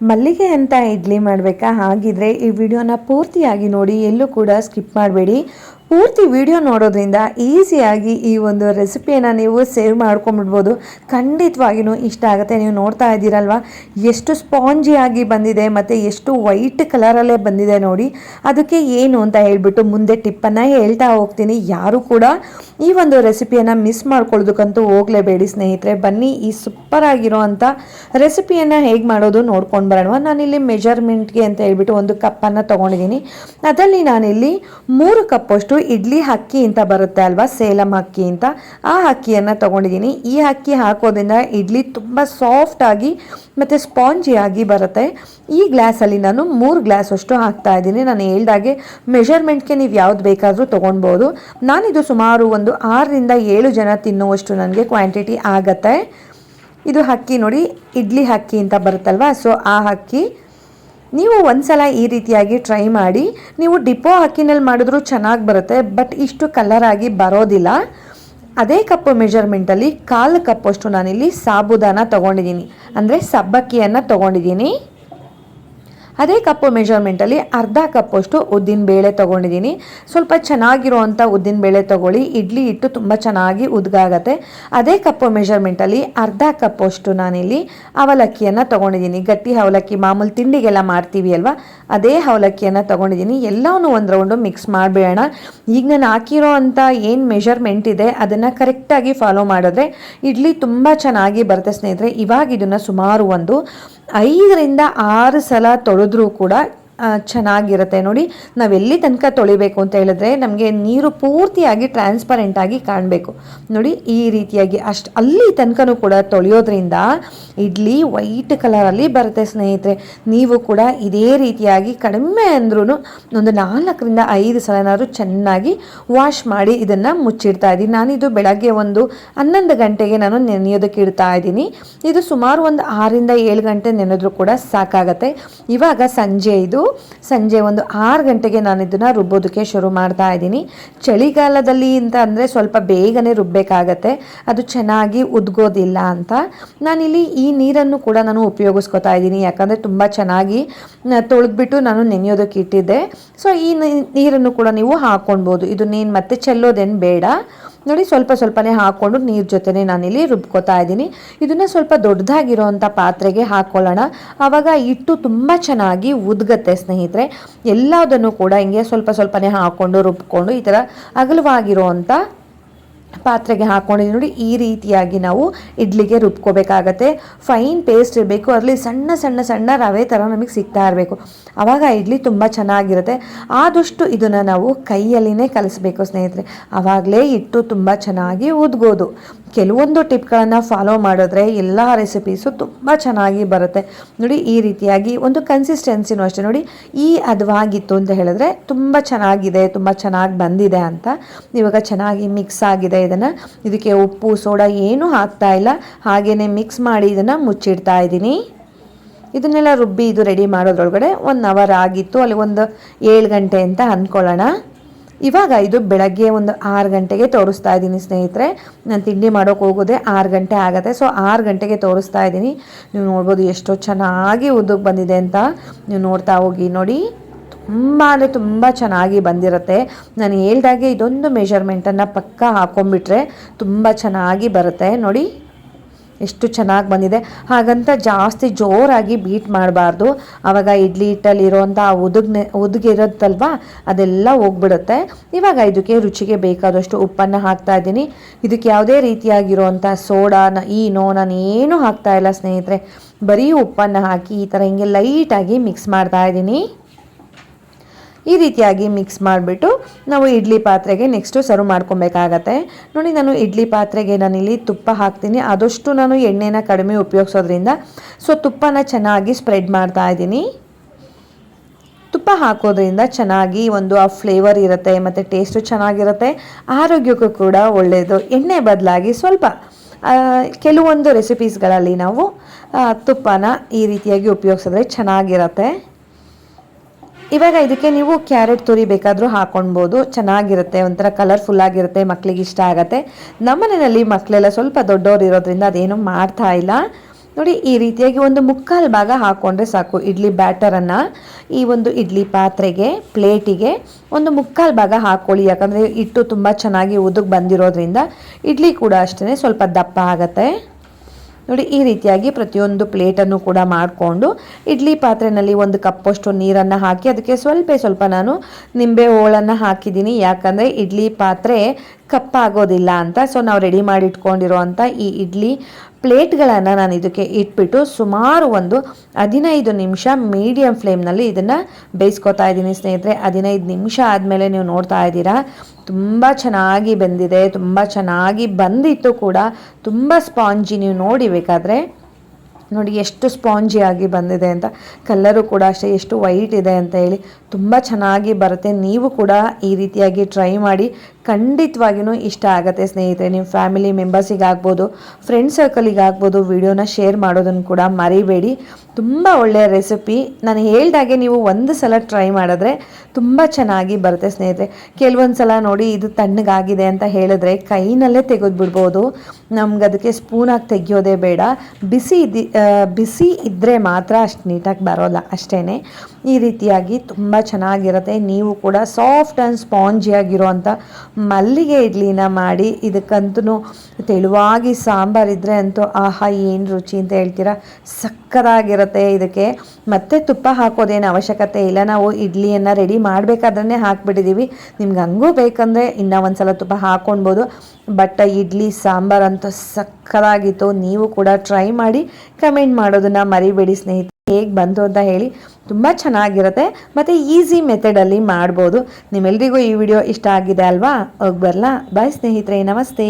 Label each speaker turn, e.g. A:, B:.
A: ಮಲ್ಲಿಗೆ ಅಂತ ಇಡ್ಲಿ ಮಾಡಬೇಕಾ? ಹಾಗಿದ್ರೆ ಈ ವಿಡಿಯೋನ ಪೂರ್ತಿಯಾಗಿ ನೋಡಿ ಎಲ್ಲೂ ಕೂಡ ಸ್ಕಿಪ್ ಮಾಡಬೇಡಿ. ಪೂರ್ತಿ ವಿಡಿಯೋ ನೋಡೋದ್ರಿಂದ ಈಸಿಯಾಗಿ ಈ ಒಂದು ರೆಸಿಪಿಯನ್ನು ನೀವು ಸೇವ್ ಮಾಡ್ಕೊಂಬಿಡ್ಬೋದು ಖಂಡಿತವಾಗಿಯೂ ಇಷ್ಟ ಆಗುತ್ತೆ. ನೀವು ನೋಡ್ತಾ ಇದ್ದೀರಲ್ವ? ಎಷ್ಟು ಸ್ಪಾಂಜಿಯಾಗಿ ಬಂದಿದೆ ಮತ್ತು ಎಷ್ಟು ವೈಟ್ ಕಲರಲ್ಲೇ ಬಂದಿದೆ ನೋಡಿ. ಅದಕ್ಕೆ ಏನು ಅಂತ ಹೇಳಿಬಿಟ್ಟು ಮುಂದೆ ಟಿಪ್ಪನ್ನು ಹೇಳ್ತಾ ಹೋಗ್ತೀನಿ. ಯಾರು ಕೂಡ ಈ ಒಂದು ರೆಸಿಪಿಯನ್ನು ಮಿಸ್ ಮಾಡ್ಕೊಳ್ಳೋದಕ್ಕಂತೂ ಹೋಗಲೇಬೇಡಿ ಸ್ನೇಹಿತರೆ. ಬನ್ನಿ ಈ ಸೂಪರ್ ಆಗಿರೋ ಅಂಥ ರೆಸಿಪಿಯನ್ನು ಹೇಗೆ ಮಾಡೋದು ನೋಡ್ಕೊಂಡು ಬರೋಣ. ನಾನಿಲ್ಲಿ ಮೆಜರ್ಮೆಂಟ್ಗೆ ಅಂತ ಹೇಳ್ಬಿಟ್ಟು ಒಂದು ಕಪ್ಪನ್ನು ತೊಗೊಂಡಿದ್ದೀನಿ. ಅದರಲ್ಲಿ ನಾನಿಲ್ಲಿ ಮೂರು ಕಪ್ಪಷ್ಟು ಇಡ್ಲಿ ಹಕ್ಕಿ ಅಂತ ಬರುತ್ತೆ ಅಲ್ವಾ? ಸೇಲಂ ಹಕ್ಕಿ ಅಂತ ಆ ಹಕ್ಕಿಯನ್ನು ತೊಗೊಂಡಿದ್ದೀನಿ. ಈ ಹಕ್ಕಿ ಹಾಕೋದ್ರಿಂದ ಇಡ್ಲಿ ತುಂಬ ಸಾಫ್ಟಾಗಿ ಮತ್ತು ಸ್ಪಾಂಜಿಯಾಗಿ ಬರುತ್ತೆ. ಈ ಗ್ಲಾಸಲ್ಲಿ ನಾನು ಮೂರು ಗ್ಲಾಸ್ ಅಷ್ಟು ಹಾಕ್ತಾ ಇದ್ದೀನಿ. ನಾನು ಹೇಳ್ದಾಗೆ ಮೆಷರ್ಮೆಂಟ್ಗೆ ನೀವು ಯಾವ್ದು ಬೇಕಾದರೂ ತೊಗೊಳ್ಬೋದು ನಾನಿದು ಸುಮಾರು ಒಂದು ಆರರಿಂದ ಏಳು ಜನ ತಿನ್ನುವಷ್ಟು ನನಗೆ ಕ್ವಾಂಟಿಟಿ ಆಗತ್ತೆ. ಇದು ಹಕ್ಕಿ ನೋಡಿ, ಇಡ್ಲಿ ಹಕ್ಕಿ ಅಂತ ಬರುತ್ತಲ್ವಾ? ಸೊ ಆ ಅಕ್ಕಿ ನೀವು ಒಂದ್ಸಲ ಈ ರೀತಿಯಾಗಿ ಟ್ರೈ ಮಾಡಿ, ನೀವು ಡಿಪೋ ಹಾಕಿನಲ್ಲಿ ಮಾಡಿದ್ರೂ ಚೆನ್ನಾಗಿ ಬರುತ್ತೆ ಬಟ್ ಇಷ್ಟು ಕಲರ್ ಆಗಿ ಬರೋದಿಲ್ಲ. ಅದೇ ಕಪ್ಪು ಮೆಜರ್ಮೆಂಟಲ್ಲಿ ಕಾಲು ಕಪ್ಪಷ್ಟು ನಾನಿಲ್ಲಿ ಸಾಬುದಾನ ತೊಗೊಂಡಿದ್ದೀನಿ. ಅಂದರೆ ಸಬ್ಬಕ್ಕಿಯನ್ನು ತೊಗೊಂಡಿದ್ದೀನಿ. ಅದೇ ಕಪ್ಪು ಮೆಜರ್ಮೆಂಟಲ್ಲಿ ಅರ್ಧ ಕಪ್ಪಷ್ಟು ಉದ್ದಿನ ಬೇಳೆ ತೊಗೊಂಡಿದ್ದೀನಿ. ಸ್ವಲ್ಪ ಚೆನ್ನಾಗಿರುವಂಥ ಉದ್ದಿನ ಬೇಳೆ ತೊಗೊಳ್ಳಿ. ಇಡ್ಲಿ ಇಟ್ಟು ತುಂಬ ಚೆನ್ನಾಗಿ ಉದ್ಗಾಗತ್ತೆ. ಅದೇ ಕಪ್ಪು ಮೆಜರ್ಮೆಂಟಲ್ಲಿ ಅರ್ಧ ಕಪ್ಪಷ್ಟು ನಾನಿಲ್ಲಿ ಅವಲಕ್ಕಿಯನ್ನು ತೊಗೊಂಡಿದ್ದೀನಿ. ಗಟ್ಟಿ ಅವಲಕ್ಕಿ, ಮಾಮೂಲಿ ತಿಂಡಿಗೆಲ್ಲ ಮಾಡ್ತೀವಿ ಅಲ್ವಾ? ಅದೇ ಅವಲಕ್ಕಿಯನ್ನು ತೊಗೊಂಡಿದ್ದೀನಿ. ಎಲ್ಲವನ್ನೂ ಒಂದು ರೌಂಡು ಮಿಕ್ಸ್ ಮಾಡಿಬಿಡೋಣ. ಈಗ ನಾನು ಹಾಕಿರೋ ಅಂಥ ಏನು ಮೆಷರ್ಮೆಂಟ್ ಇದೆ, ಅದನ್ನು ಕರೆಕ್ಟಾಗಿ ಫಾಲೋ ಮಾಡಿದ್ರೆ ಇಡ್ಲಿ ತುಂಬ ಚೆನ್ನಾಗಿ ಬರುತ್ತೆ ಸ್ನೇಹಿತರೆ. ಇವಾಗ ಇದನ್ನು ಸುಮಾರು ಒಂದು ಐದರಿಂದ ಆರು ಸಲ ತೊಳೆದ್ರೂ ಕೂಡ ಚೆನ್ನಾಗಿರುತ್ತೆ ನೋಡಿ. ನಾವು ಎಲ್ಲಿ ತನಕ ತೊಳಿಬೇಕು ಅಂತ ಹೇಳಿದ್ರೆ ನಮಗೆ ನೀರು ಪೂರ್ತಿಯಾಗಿ ಟ್ರಾನ್ಸ್ಪರೆಂಟ್ ಆಗಿ ಕಾಣಬೇಕು. ನೋಡಿ, ಈ ರೀತಿಯಾಗಿ ಅಷ್ಟು ಅಲ್ಲಿ ತನಕನೂ ಕೂಡ ತೊಳೆಯೋದ್ರಿಂದ ಇಡ್ಲಿ ವೈಟ್ ಕಲರಲ್ಲಿ ಬರುತ್ತೆ ಸ್ನೇಹಿತರೆ. ನೀವು ಕೂಡ ಇದೇ ರೀತಿಯಾಗಿ ಕಡಿಮೆ ಅಂದ್ರೂ ಒಂದು ನಾಲ್ಕರಿಂದ ಐದು ಸಲನಾದರೂ ಚೆನ್ನಾಗಿ ವಾಶ್ ಮಾಡಿ ಇದನ್ನು ಮುಚ್ಚಿಡ್ತಾ ಇದ್ದೀನಿ. ನಾನಿದು ಬೆಳಗ್ಗೆ ಒಂದು ಹನ್ನೊಂದು ಗಂಟೆಗೆ ನಾನು ನೆನೆಯೋದಕ್ಕೆ ಇಡ್ತಾ ಇದ್ದೀನಿ. ಇದು ಸುಮಾರು ಒಂದು ಆರರಿಂದ ಏಳು ಗಂಟೆ ನೆನೆದ್ರೂ ಕೂಡ ಸಾಕಾಗತ್ತೆ. ಇವಾಗ ಸಂಜೆ ಇದು. ಸಂಜೆ ಒಂದು ಆರು ಗಂಟೆಗೆ ನಾನು ಇದನ್ನು ರುಬ್ಬೋದಕ್ಕೆ ಶುರು ಮಾಡ್ತಾ ಇದ್ದೀನಿ. ಚಳಿಗಾಲದಲ್ಲಿ ಅಂತ ಅಂದರೆ ಸ್ವಲ್ಪ ಬೇಗನೆ ರುಬ್ಬಬೇಕಾಗತ್ತೆ ಅದು ಚೆನ್ನಾಗಿ ಉದ್ಗೋದಿಲ್ಲ ಅಂತ. ನಾನಿಲ್ಲಿ ಈ ನೀರನ್ನು ಕೂಡ ನಾನು ಉಪಯೋಗಿಸ್ಕೊತಾ ಇದ್ದೀನಿ. ಯಾಕಂದರೆ ತುಂಬ ಚೆನ್ನಾಗಿ ತೊಳೆದ್ಬಿಟ್ಟು ನಾನು ನೆನೆಯೋದಕ್ಕೆ ಇಟ್ಟಿದ್ದೆ. ಸೊ ಈ ನೀರನ್ನು ಕೂಡ ನೀವು ಹಾಕ್ಕೊಳ್ಬೋದು ಇದನ್ನೇನು ಮತ್ತೆ ಚೆಲ್ಲೋದೇನು ಬೇಡ. ನೋಡಿ ಸ್ವಲ್ಪ ಸ್ವಲ್ಪನೇ ಹಾಕ್ಕೊಂಡು ನೀರು ಜೊತೆನೇ ನಾನಿಲ್ಲಿ ರುಬ್ಕೋತಾ ಇದ್ದೀನಿ. ಇದನ್ನು ಸ್ವಲ್ಪ ದೊಡ್ಡದಾಗಿರೋವಂಥ ಪಾತ್ರೆಗೆ ಹಾಕ್ಕೊಳ್ಳೋಣ ಆವಾಗ ಹಿಟ್ಟು ತುಂಬ ಚೆನ್ನಾಗಿ ಉದ್ಗತ್ತೆ ಸ್ನೇಹಿತರೆ. ಎಲ್ಲದನ್ನು ಕೂಡ ಹಿಂಗೆ ಸ್ವಲ್ಪ ಸ್ವಲ್ಪನೇ ಹಾಕ್ಕೊಂಡು ರುಬ್ಕೊಂಡು ಈ ಥರ ಅಗಲವಾಗಿರೋವಂಥ ಪಾತ್ರೆಗೆ ಹಾಕ್ಕೊಂಡಿದ್ದೀವಿ ನೋಡಿ, ಈ ರೀತಿಯಾಗಿ ನಾವು ಇಡ್ಲಿಗೆ ರುಬ್ಕೋಬೇಕಾಗತ್ತೆ. ಫೈನ್ ಪೇಸ್ಟ್ ಇರಬೇಕು. ಅದರಲ್ಲಿ ಸಣ್ಣ ಸಣ್ಣ ಸಣ್ಣ ರವೆ ಥರ ನಮಗೆ ಸಿಗ್ತಾ ಇರಬೇಕು. ಆವಾಗ ಇಡ್ಲಿ ತುಂಬ ಚೆನ್ನಾಗಿರುತ್ತೆ. ಆದಷ್ಟು ಇದನ್ನು ನಾವು ಕೈಯಲ್ಲಿನೇ ಕಲಿಸ್ಬೇಕು ಸ್ನೇಹಿತರೆ. ಆವಾಗಲೇ ಇಟ್ಟು ತುಂಬ ಚೆನ್ನಾಗಿ ಉದ್ಗೋದು. ಕೆಲವೊಂದು ಟಿಪ್ಗಳನ್ನು ಫಾಲೋ ಮಾಡಿದ್ರೆ ಎಲ್ಲ ರೆಸಿಪೀಸು ತುಂಬ ಚೆನ್ನಾಗಿ ಬರುತ್ತೆ. ನೋಡಿ, ಈ ರೀತಿಯಾಗಿ ಒಂದು ಕನ್ಸಿಸ್ಟೆನ್ಸಿನೂ ಅಷ್ಟೇ. ನೋಡಿ, ಈ ಅದವಾಗಿತ್ತು ಅಂತ ಹೇಳಿದ್ರೆ ತುಂಬ ಚೆನ್ನಾಗಿದೆ, ತುಂಬ ಚೆನ್ನಾಗಿ ಬಂದಿದೆ ಅಂತ. ಇವಾಗ ಚೆನ್ನಾಗಿ ಮಿಕ್ಸ್ ಆಗಿದೆ ಇದನ್ನು. ಇದಕ್ಕೆ ಉಪ್ಪು, ಸೋಡಾ ಏನೂ ಹಾಕ್ತಾ ಇಲ್ಲ. ಹಾಗೆಯೇ ಮಿಕ್ಸ್ ಮಾಡಿ ಇದನ್ನು ಮುಚ್ಚಿಡ್ತಾ ಇದ್ದೀನಿ. ಇದನ್ನೆಲ್ಲ ರುಬ್ಬಿ ಇದು ರೆಡಿ ಮಾಡೋದ್ರೊಳಗಡೆ ಒನ್ ಅವರ್ ಆಗಿತ್ತು. ಅಲ್ಲಿ ಒಂದು ಏಳು ಗಂಟೆ ಅಂತ ಅಂದ್ಕೊಳ್ಳೋಣ. ಇವಾಗ ಇದು ಬೆಳಗ್ಗೆ ಒಂದು ಆರು ಗಂಟೆಗೆ ತೋರಿಸ್ತಾ ಇದ್ದೀನಿ ಸ್ನೇಹಿತರೆ. ನಾನು ತಿಂಡಿ ಮಾಡೋಕೆ ಹೋಗೋದೆ ಆರು ಗಂಟೆ ಆಗುತ್ತೆ. ಸೊ ಆರು ಗಂಟೆಗೆ ತೋರಿಸ್ತಾ ಇದ್ದೀನಿ. ನೀವು ನೋಡ್ಬೋದು ಎಷ್ಟೋ ಚೆನ್ನಾಗಿ ಉದ್ದಕ್ಕೆ ಬಂದಿದೆ ಅಂತ ನೀವು ನೋಡ್ತಾ ಹೋಗಿ. ನೋಡಿ, ತುಂಬ ಅಂದರೆ ತುಂಬ ಚೆನ್ನಾಗಿ ಬಂದಿರುತ್ತೆ. ನಾನು ಹೇಳ್ದಾಗೆ ಇದೊಂದು ಮೆಷರ್ಮೆಂಟನ್ನು ಪಕ್ಕ ಹಾಕೊಂಡ್ಬಿಟ್ರೆ ತುಂಬ ಚೆನ್ನಾಗಿ ಬರುತ್ತೆ. ನೋಡಿ ಎಷ್ಟು ಚೆನ್ನಾಗಿ ಬಂದಿದೆ. ಹಾಗಂತ ಜಾಸ್ತಿ ಜೋರಾಗಿ ಬೀಟ್ ಮಾಡಬಾರ್ದು. ಆವಾಗ ಇಡ್ಲಿ ಹಿಟ್ಟಲ್ಲಿ ಇರೋವಂಥ ಉದುಗ್ನೆ ಉದುಗಿರುತ್ತಲ್ವಾ ಅದೆಲ್ಲ ಹೋಗ್ಬಿಡುತ್ತೆ. ಇವಾಗ ಇದಕ್ಕೆ ರುಚಿಗೆ ಬೇಕಾದಷ್ಟು ಉಪ್ಪನ್ನು ಹಾಕ್ತಾ ಇದ್ದೀನಿ. ಇದಕ್ಕೆ ಯಾವುದೇ ರೀತಿಯಾಗಿರುವಂಥ ಸೋಡಾ, ನ, ಈನೋ ನಾನು ಏನೂ ಹಾಕ್ತಾ ಇಲ್ಲ ಸ್ನೇಹಿತರೆ. ಬರೀ ಉಪ್ಪನ್ನು ಹಾಕಿ ಈ ಥರ ಹಿಂಗೆ ಲೈಟಾಗಿ ಮಿಕ್ಸ್ ಮಾಡ್ತಾ ಇದ್ದೀನಿ. ಈ ರೀತಿಯಾಗಿ ಮಿಕ್ಸ್ ಮಾಡಿಬಿಟ್ಟು ನಾವು ಇಡ್ಲಿ ಪಾತ್ರೆಗೆ ನೆಕ್ಸ್ಟು ಸರ್ವ್ ಮಾಡ್ಕೊಬೇಕಾಗತ್ತೆ. ನೋಡಿ ನಾನು ಇಡ್ಲಿ ಪಾತ್ರೆಗೆ ನಾನಿಲ್ಲಿ ತುಪ್ಪ ಹಾಕ್ತೀನಿ. ಆದಷ್ಟು ನಾನು ಎಣ್ಣೆನ ಕಡಿಮೆ ಉಪಯೋಗಿಸೋದ್ರಿಂದ ಸೊ ತುಪ್ಪನ ಚೆನ್ನಾಗಿ ಸ್ಪ್ರೆಡ್ ಮಾಡ್ತಾ ಇದ್ದೀನಿ. ತುಪ್ಪ ಹಾಕೋದ್ರಿಂದ ಚೆನ್ನಾಗಿ ಒಂದು ಆ ಫ್ಲೇವರ್ ಇರುತ್ತೆ, ಮತ್ತು ಟೇಸ್ಟು ಚೆನ್ನಾಗಿರುತ್ತೆ, ಆರೋಗ್ಯಕ್ಕೂ ಕೂಡ ಒಳ್ಳೆಯದು ಎಣ್ಣೆ ಬದಲಾಗಿ ಸ್ವಲ್ಪ ಕೆಲವೊಂದು ರೆಸಿಪೀಸ್ಗಳಲ್ಲಿ ನಾವು ತುಪ್ಪನ ಈ ರೀತಿಯಾಗಿ ಉಪಯೋಗಿಸಿದ್ರೆ ಚೆನ್ನಾಗಿರುತ್ತೆ. ಇವಾಗ ಇದಕ್ಕೆ ನೀವು ಕ್ಯಾರೆಟ್ ತುರಿ ಬೇಕಾದರೂ ಹಾಕೊಳ್ಬೋದು ಚೆನ್ನಾಗಿರುತ್ತೆ, ಒಂಥರ ಕಲರ್ಫುಲ್ ಆಗಿರುತ್ತೆ ಮಕ್ಕಳಿಗೆ ಇಷ್ಟ ಆಗುತ್ತೆ. ನಮ್ಮನೆಯಲ್ಲಿ ಮಕ್ಕಳೆಲ್ಲ ಸ್ವಲ್ಪ ದೊಡ್ಡವರು ಇರೋದ್ರಿಂದ ಅದೇನು ಮಾಡ್ತಾ ಇಲ್ಲ. ನೋಡಿ, ಈ ರೀತಿಯಾಗಿ ಒಂದು ಮುಕ್ಕಾಲು ಭಾಗ ಹಾಕ್ಕೊಂಡ್ರೆ ಸಾಕು ಇಡ್ಲಿ ಬ್ಯಾಟರನ್ನು ಈ ಒಂದು ಇಡ್ಲಿ ಪಾತ್ರೆಗೆ, ಪ್ಲೇಟಿಗೆ ಒಂದು ಮುಕ್ಕಾಲು ಭಾಗ ಹಾಕ್ಕೊಳ್ಳಿ ಯಾಕಂದರೆ ಹಿಟ್ಟು ತುಂಬ ಚೆನ್ನಾಗಿ ಉದುಗ್ ಬಂದಿರೋದ್ರಿಂದ ಇಡ್ಲಿ ಕೂಡ ಅಷ್ಟೇ ಸ್ವಲ್ಪ ದಪ್ಪ ಆಗುತ್ತೆ. ನೋಡಿ, ಈ ರೀತಿಯಾಗಿ ಪ್ರತಿಯೊಂದು ಪ್ಲೇಟನ್ನು ಕೂಡ ಮಾಡಿಕೊಂಡು ಇಡ್ಲಿ ಪಾತ್ರೆಯಲ್ಲಿ ಒಂದು ಕಪ್ಪಷ್ಟು ನೀರನ್ನು ಹಾಕಿ, ಅದಕ್ಕೆ ಸ್ವಲ್ಪ ಸ್ವಲ್ಪ ನಾನು ನಿಂಬೆ ಹೋಳನ್ನು ಹಾಕಿದ್ದೀನಿ. ಯಾಕಂದರೆ ಇಡ್ಲಿ ಪಾತ್ರೆ ಕಪ್ಪಾಗೋದಿಲ್ಲ ಅಂತ. ಸೊ ನಾವು ರೆಡಿ ಮಾಡಿ ಇಟ್ಕೊಂಡಿರುವಂಥ ಈ ಇಡ್ಲಿ ಪ್ಲೇಟ್ಗಳನ್ನು ನಾನು ಇದಕ್ಕೆ ಇಟ್ಬಿಟ್ಟು ಸುಮಾರು ಒಂದು ಹದಿನೈದು ನಿಮಿಷ ಮೀಡಿಯಮ್ ಫ್ಲೇಮ್ನಲ್ಲಿ ಇದನ್ನು ಬೇಯಿಸ್ಕೊತಾ ಇದ್ದೀನಿ ಸ್ನೇಹಿತರೆ. ಹದಿನೈದು ನಿಮಿಷ ಆದಮೇಲೆ ನೀವು ನೋಡ್ತಾ ಇದ್ದೀರಾ, ತುಂಬ ಚೆನ್ನಾಗಿ ಬೆಂದಿದೆ, ತುಂಬ ಚೆನ್ನಾಗಿ ಬಂದಿತ್ತು ಕೂಡ, ತುಂಬ ಸ್ಪಾಂಜಿ ನೀವು ನೋಡಿ ಬೇಕಾದರೆ. ನೋಡಿ ಎಷ್ಟು ಸ್ಪಾಂಜಿ ಆಗಿ ಬಂದಿದೆ ಅಂತ ಕಲ್ಲರು ಕೂಡ ಅಷ್ಟೇ, ಎಷ್ಟು ವೈಟ್ ಇದೆ ಅಂತ ಹೇಳಿ ತುಂಬ ಚೆನ್ನಾಗಿ ಬರುತ್ತೆ. ನೀವು ಕೂಡ ಈ ರೀತಿಯಾಗಿ ಟ್ರೈ ಮಾಡಿ ಖಂಡಿತವಾಗಿಯೂ ಇಷ್ಟ ಆಗುತ್ತೆ ಸ್ನೇಹಿತರೆ. ನಿಮ್ಮ ಫ್ಯಾಮಿಲಿ ಮೆಂಬರ್ಸಿಗಾಗ್ಬೋದು, ಫ್ರೆಂಡ್ ಸರ್ಕಲಿಗಾಗ್ಬೋದು ವಿಡಿಯೋನ ಶೇರ್ ಮಾಡೋದನ್ನು ಕೂಡ ಮರಿಬೇಡಿ. ತುಂಬ ಒಳ್ಳೆಯ ರೆಸಿಪಿ. ನಾನು ಹೇಳ್ದಾಗೆ ನೀವು ಒಂದು ಸಲ ಟ್ರೈ ಮಾಡಿದ್ರೆ ತುಂಬ ಚೆನ್ನಾಗಿ ಬರುತ್ತೆ ಸ್ನೇಹಿತರೆ. ಕೆಲವೊಂದು ಸಲ ನೋಡಿ ಇದು ತಣ್ಣಗಾಗಿದೆ ಅಂತ ಹೇಳಿದ್ರೆ ಕೈನಲ್ಲೇ ತೆಗೆದುಬಿಡ್ಬೋದು. ನಮ್ಗೆ ಅದಕ್ಕೆ ಸ್ಪೂನಾಗಿ ತೆಗೆಯೋದೇ ಬೇಡ. ಬಿಸಿ ಬಿಸಿ ಇದ್ದರೆ ಮಾತ್ರ ಅಷ್ಟು ನೀಟಾಗಿ ಬರೋಲ್ಲ ಅಷ್ಟೇ ಈ ರೀತಿಯಾಗಿ ತುಂಬ ಚೆನ್ನಾಗಿರುತ್ತೆ. ನೀವು ಕೂಡ ಸಾಫ್ಟ್ ಆ್ಯಂಡ್ ಸ್ಪಾಂಜಿಯಾಗಿರುವಂಥ ಮಲ್ಲಿಗೆ ಇಡ್ಲಿನ ಮಾಡಿ ಇದಕ್ಕಂತೂ ತೆಳುವಾಗಿ ಸಾಂಬಾರಿದ್ದರೆ ಅಂತೂ ಆಹಾ, ಏನು ರುಚಿ ಅಂತ ಹೇಳ್ತೀರಾ? ಸಕ್ಕರಾಗಿರುತ್ತೆ ಇದಕ್ಕೆ. ಮತ್ತೆ ತುಪ್ಪ ಹಾಕೋದೇನು ಅವಶ್ಯಕತೆ ಇಲ್ಲ. ನಾವು ಇಡ್ಲಿಯನ್ನು ರೆಡಿ ಮಾಡಬೇಕಾದ್ರೆ ಹಾಕ್ಬಿಟ್ಟಿದ್ದೀವಿ ನಿಮ್ಗೆ ಹಂಗೂ ಬೇಕಂದರೆ ಇನ್ನೂ ಒಂದು ಸಲ ತುಪ್ಪ ಹಾಕ್ಕೊಳ್ಬೋದು ಬಟ್ ಇಡ್ಲಿ ಸಾಂಬಾರಂತೂ ಸಕ್ಕದಾಗಿತ್ತು. ನೀವು ಕೂಡ ಟ್ರೈ ಮಾಡಿ ಕಮೆಂಟ್ ಮಾಡೋದನ್ನು ಮರಿಬೇಡಿ ಸ್ನೇಹಿತರೆ. ಹೇಗೆ ಬಂತು ಅಂತ ಹೇಳಿ ತುಂಬ ಚೆನ್ನಾಗಿರುತ್ತೆ. ಮತ್ತು ಈಸಿ ಮೆಥಡಲ್ಲಿ ಮಾಡ್ಬೋದು. ನಿಮ್ಮೆಲ್ರಿಗೂ ಈ ವಿಡಿಯೋ ಇಷ್ಟ ಆಗಿದೆ ಅಲ್ವಾ? ಹೋಗಿ ಬರಲಾ. ಬಾಯ್ ಸ್ನೇಹಿತರೆ. ನಮಸ್ತೆ.